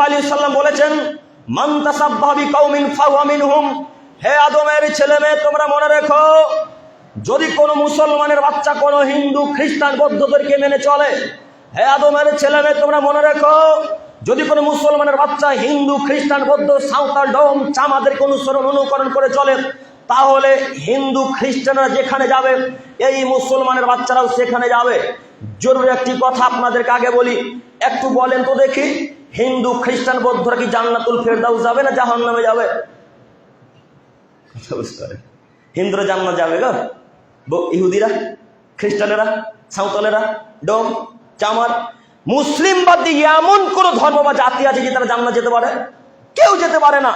আলী বলেছেন, মান মিনহুম। হে তোমরা মনে রেখো, যদি কোনো মুসলমানের বাচ্চা, কোনো হিন্দু, খ্রিস্টান মেনে চলে, হে তোমরা মনে রেখো, যদি কোনো মুসলমানের বাচ্চা, হিন্দু, খ্রিস্টান সাঁওতাল অনুসরণ, অনুকরণ করে চলে, তাহলে হিন্দু, খ্রিস্টানরা যেখানে যাবে, এই মুসলমানের বাচ্চারাও সেখানে যাবে। জরুরি একটি কথা আপনাদেরকে আগে বলি, একটু বলেন তো দেখি। হিন্দু, খ্রিস্টান, বৌদ্ধরা কি জান্নাতুল ফেরদাউস যাবে না যাবে? কথা বুঝতে পারেন। হিন্দুরা জান্নাত যাবে গো। ইহুদিরা, খ্রিস্টানেরা, সাঁওতালেরা, ডোম, চামার, মুসলিম বাদ এমন কোন ধর্ম বা জাতি আছে যে তারা জান্নাত যেতে পারে? কেউ যেতে পারে না।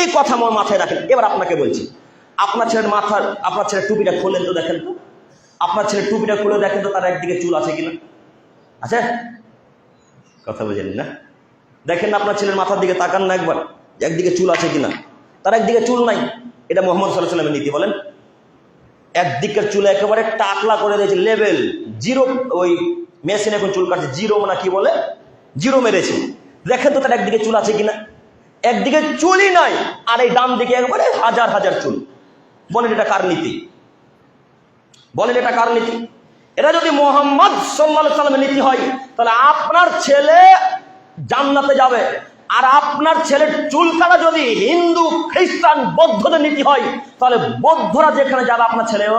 এই কথা আমার মাথায় রাখেন। এবার আপনাকে বলছি, আপনার ছেলের মাথার আপনার ছেলের টুপিটা খোলেন তো দেখেন তো? আপনার ছেলের টুপিটা খুলে দেখেন তো তার একদিকে চুল আছে কিনা? আছে? কথা বুঝেন না? দেখেন না আপনার ছেলের মাথার দিকে তাকান না একবার একদিকে চুল আছে কিনা। তার একদিকে চুল নাই। এটা মোহাম্মদ সাল্লাহ সাল্লামের নীতি, বলেন। একদিকের চুল একেবারে টাকলা করে দিয়েছে, লেভেল, জিরো, ওই মেশিন এখন চুল কাটছে, জিরো না কি বলে? জিরো মেরেছে। দেখেন তো তার একদিকে চুল আছে কিনা। একদিকে চুলই নাই, আর এই ডান দিকে একবারে হাজার হাজার চুল। বলেন এটা কার নীতি? বলেন এটা কার নীতি? এটা যদি মোহাম্মদ সাল্লাহ সাল্লামের নীতি হয়, তাহলে আপনার ছেলে জান্নাতে যাবে। আর আপনার ছেলের চুল কাটা যদি হিন্দু, খ্রিস্টান, বৌদ্ধদের নীতি হয়, তাহলে বৌদ্ধরা যেখানে যাবে, আপনার ছেলেও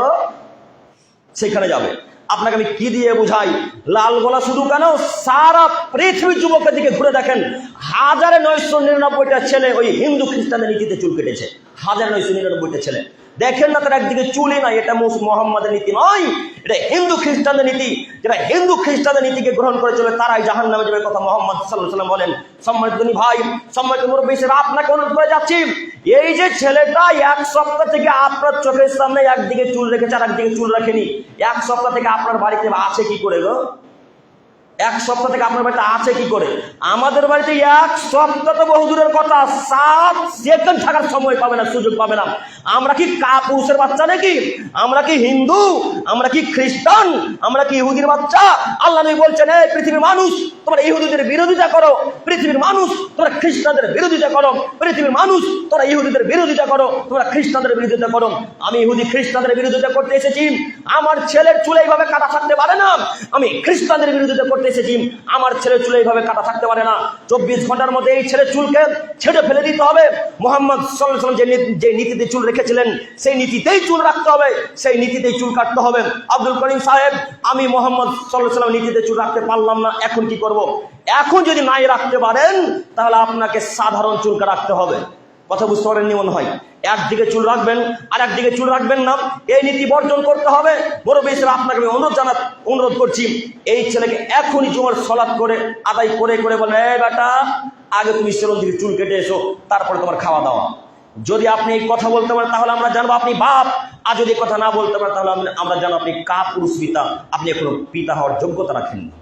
সেখানে যাবে। আপনাকে আমি কি দিয়ে বুঝাই? লাল গোলা শুধু কেন? সারা পৃথিবী যুবকের দিকে ঘুরে দেখেন। হাজারে নয়শো নিরানব্বইটা ছেলে ওই হিন্দু, খ্রিস্টানদের নীতিতে চুল কেটেছে। হাজার নয়শো নিরানব্বইটা ছেলে। দেখেন না তার একদিকে চুলই নাই, এটা মোহাম্মদের নীতি নয়, এটা হিন্দু খ্রিস্টানদের নীতি। যারা হিন্দু খ্রিস্টানদের নীতিকে গ্রহণ করে চলে, তারাই জাহান নামে যাবে, কথা মোহাম্মদ সাল্লাম বলেন। সম্মানিত ভাই, সম্মানিত মুরব্বী হিসেবে আপনাকে অনুরোধ করে যাচ্ছি। এই যে ছেলেটা এক সপ্তাহ থেকে আপনার চোখের সামনে একদিকে চুল রেখেছে আর একদিকে চুল রাখেনি। এক সপ্তাহ থেকে আপনার বাড়িতে আছে কি করে গো? এক সপ্তাহ থেকে আপনার বাড়িতে আছে কি করে? আমাদের বাড়িতে এক সপ্তাহ তো বহু দূরের কথা, সাত সেকেন্ড থাকার সময় পাবে না, সুযোগ পাবে না। আমরা কি কাপুরুষের বাচ্চা নাকি? আমরা কি হিন্দু? আমরা কি খ্রিস্টান? আমরা কি ইহুদির বাচ্চা? আল্লাহ নবী বলছেন, এই পৃথিবীর মানুষ, তোমরা ইহুদিদের বিরোধিতা করো। পৃথিবীর মানুষ, তোমরা খ্রিস্টানদের বিরোধিতা করো। পৃথিবীর মানুষ, তোমরা ইহুদিদের বিরোধিতা করো। তোমরা খ্রিস্টানদের বিরোধিতা করো। আমি ইহুদি খ্রিস্টানদের বিরোধিতা করতে এসেছি। আমার ছেলের চুলে এইভাবে কাটা থাকতে পারে না। আমি খ্রিস্টানদের বিরোধিতা করতে এসেছি আমার ছেলে চুলে এইভাবে কাটা থাকতে পারে না। চব্বিশ ঘণ্টার মধ্যে এই ছেলের চুলকে ছেড়ে ফেলে দিতে হবে। মোহাম্মদ সাল্লাম যে যে নীতিতে চুল রেখেছিলেন, সেই নীতিতেই চুল রাখতে হবে। সেই নীতিতেই চুল কাটতে হবে। আব্দুল করিম সাহেব, আমি মোহাম্মদ সাল্লাহ সাল্লাম নীতিতে চুল রাখতে পারলাম না, এখন কি করব। এখন যদি নাই রাখতে পারেন, তাহলে আপনাকে সাধারণ চুলকা রাখতে হবে। কথা বুঝতে পারেননি মনে হয়। একদিকে চুল রাখবেন আর একদিকে চুল রাখবেন না। এই নীতি বর্জন করতে হবে। বড় বেশি আপনাকে আমি অনুরোধ জানা অনুরোধ করছি, এই ছেলেকে এখনই জুমার সলাৎ করে, আদায় করে করে বলে এই বেটা, আগে তুমি সেরম দিকে চুল কেটে এসো, তারপরে তোমার খাওয়া দাওয়া। যদি আপনি এই কথা বলতে পারেন, তাহলে আমরা জানব আপনি বাপ। আর যদি কথা না বলতে পারেন, তাহলে আমরা- আমরা জানব আপনি কাপুরুষ পিতা। আপনি এখনও পিতা হওয়ার যোগ্যতা রাখেন না